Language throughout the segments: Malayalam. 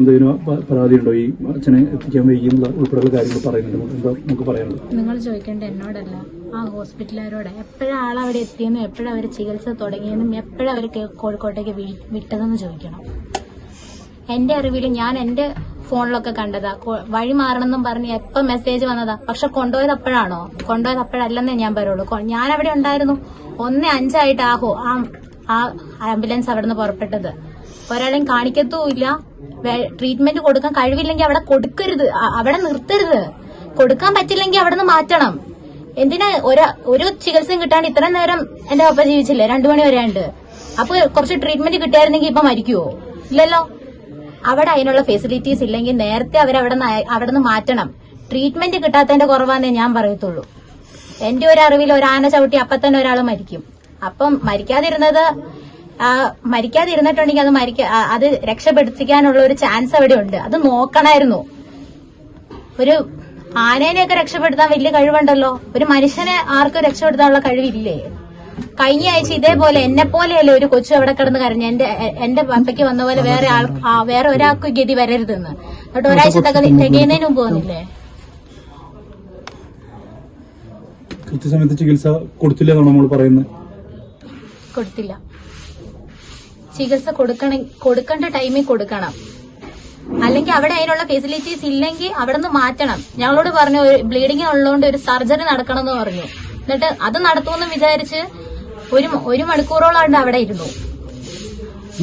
എന്തെങ്കിലും പരാതിയുണ്ടോ? ഈ അച്ഛനെ എത്തിക്കാൻ വൈകിയുള്ള ഉൾപ്പെടെയുള്ള കാര്യങ്ങൾ പറയുന്നുണ്ട്. എന്താ നമുക്ക് പറയാനുള്ളത്? നിങ്ങൾ ചോദിക്കേണ്ട എന്നോടല്ല. ആ ഹോസ്പിറ്റലുകാരോട് എപ്പോഴാ അവിടെ എത്തിയെന്നും എപ്പോഴാ അവർ ചികിത്സ തുടങ്ങിയെന്നും എപ്പോഴാ അവർ കോഴിക്കോട്ടേക്ക് വിട്ടതെന്ന് ചോദിക്കണം. എന്റെ അറിവിൽ ഞാൻ എന്റെ ഫോണിലൊക്കെ കണ്ടതാ. വഴി മാറണമെന്നും പറഞ്ഞ് എപ്പം മെസ്സേജ് വന്നതാ. പക്ഷെ കൊണ്ടുപോയത് അപ്പോഴാണോ? കൊണ്ടുപോയത് അപ്പോഴല്ലെന്നേ ഞാൻ പറയുള്ളൂ. ഞാൻ അവിടെ ഉണ്ടായിരുന്നു. ഒന്ന് അഞ്ചായിട്ട് ആ ഹോ- ആ ആ ആംബുലൻസ് അവിടെ നിന്ന് പുറപ്പെട്ടത്. ഒരാളെയും കാണിക്കത്തുമില്ല. ട്രീറ്റ്മെന്റ് കൊടുക്കാൻ കഴിവില്ലെങ്കിൽ അവിടെ കൊടുക്കരുത്. അവിടെ നിർത്തരുത്. കൊടുക്കാൻ പറ്റില്ലെങ്കിൽ അവിടെ നിന്ന് മാറ്റണം. എന്തിനാ ഒരു ഒരു ചികിത്സയും കിട്ടാണ്ട് ഇത്രയും നേരം എന്റെ പപ്പ ജീവിച്ചില്ലേ? രണ്ടു മണി വരെ ഉണ്ട് അപ്പൊ കുറച്ച് ട്രീറ്റ്മെന്റ് കിട്ടിയായിരുന്നെങ്കിൽ ഇപ്പൊ മരിക്കുവോ? ഇല്ലല്ലോ. അവിടെ അതിനുള്ള ഫെസിലിറ്റീസ് ഇല്ലെങ്കിൽ നേരത്തെ അവരവിടെ അവിടെ നിന്ന് മാറ്റണം. ട്രീറ്റ്മെന്റ് കിട്ടാത്തതിന്റെ കുറവാന്നേ ഞാൻ പറയത്തുള്ളൂ. എന്റെ ഒരു അറിവിൽ ഒരു ആന ചവിട്ടി അപ്പൊ തന്നെ ഒരാൾ മരിക്കും. അപ്പം മരിക്കാതിരുന്നത് മരിക്കാതിരുന്നിട്ടുണ്ടെങ്കിൽ അത് മരിക്ക അത് രക്ഷപ്പെടുത്തിക്കാനുള്ള ഒരു ചാൻസ് അവിടെ ഉണ്ട് അത് നോക്കണമായിരുന്നു ഒരു ആനേനെയൊക്കെ രക്ഷപ്പെടുത്താൻ വലിയ കഴിവുണ്ടല്ലോ. ഒരു മനുഷ്യനെ ആർക്കും രക്ഷപ്പെടുത്താനുള്ള കഴിവില്ലേ? കഴിഞ്ഞ ആഴ്ച ഇതേപോലെ എന്നെ പോലെയല്ലേ ഒരു കൊച്ചു അവിടെ കിടന്ന് കരഞ്ഞ. എന്റെ എന്റെ പപ്പയ്ക്ക് വന്ന പോലെ വേറെ ആൾ വേറെ ഒരാൾക്ക് ഗതി വരരുതെന്ന്. എന്നിട്ട് ഒരാഴ്ചത്തൊക്കെ തികയുന്നതിന് മുമ്പ് വന്നില്ലേ? കൃത്യസമയത്ത് ചികിത്സ കൊടുത്തില്ല കൊടുത്തില്ല. ചികിത്സ കൊടുക്കണ കൊടുക്കേണ്ട ടൈമിൽ കൊടുക്കണം. അല്ലെങ്കിൽ അവിടെ അതിനുള്ള ഫെസിലിറ്റീസ് ഇല്ലെങ്കിൽ അവിടെ നിന്ന് മാറ്റണം. ഞങ്ങളോട് പറഞ്ഞു ബ്ലീഡിങ് ഉള്ളതുകൊണ്ട് ഒരു സർജറി നടക്കണം എന്ന് പറഞ്ഞു. എന്നിട്ട് അത് നടത്തുമെന്ന് വിചാരിച്ച് ഒരു ഒരു മണിക്കൂറോളം അവിടെ ഇരുന്നു.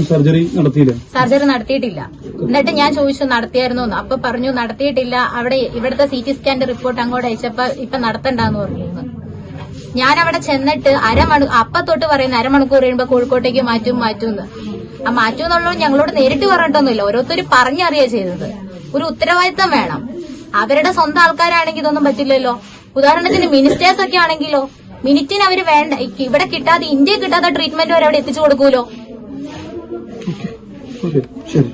സർജറി നടത്തിയില്ല? സർജറി നടത്തിയിട്ടില്ല. എന്നിട്ട് ഞാൻ ചോദിച്ചു നടത്തിയായിരുന്നു അപ്പൊ പറഞ്ഞു നടത്തിയിട്ടില്ല. അവിടെ ഇവിടുത്തെ സി ടി സ്കാന്റെ റിപ്പോർട്ട് അങ്ങോട്ട് അയച്ചപ്പോ ഇപ്പൊ നടത്തണ്ടെന്ന് പറഞ്ഞു. ഞാൻ അവിടെ ചെന്നിട്ട് അരമണി അപ്പ തൊട്ട് പറയുന്ന അരമണിക്കൂർ കഴിയുമ്പോ കോഴിക്കോട്ടേക്ക് മാറ്റും മാറ്റും എന്ന് ആ മാറ്റും എന്നുള്ളത് ഞങ്ങളോട് നേരിട്ട് പറഞ്ഞിട്ടൊന്നുമില്ല. ഓരോരുത്തർ പറഞ്ഞറിയാ ചെയ്തത്. ഒരു ഉത്തരവാദിത്തം വേണം. അവരുടെ സ്വന്തം ആൾക്കാരാണെങ്കിൽ ഇതൊന്നും പറ്റില്ലല്ലോ. ഉദാഹരണത്തിന് മിനിസ്റ്റേഴ്സ് ഒക്കെ ആണെങ്കിലോ മിനിറ്റിന് അവർ വേണ്ട ഇവിടെ കിട്ടാതെ ഇന്ത്യ കിട്ടാത്ത ട്രീറ്റ്മെന്റ് വരെ അവിടെ എത്തിച്ചു കൊടുക്കൂലോ? ശരി.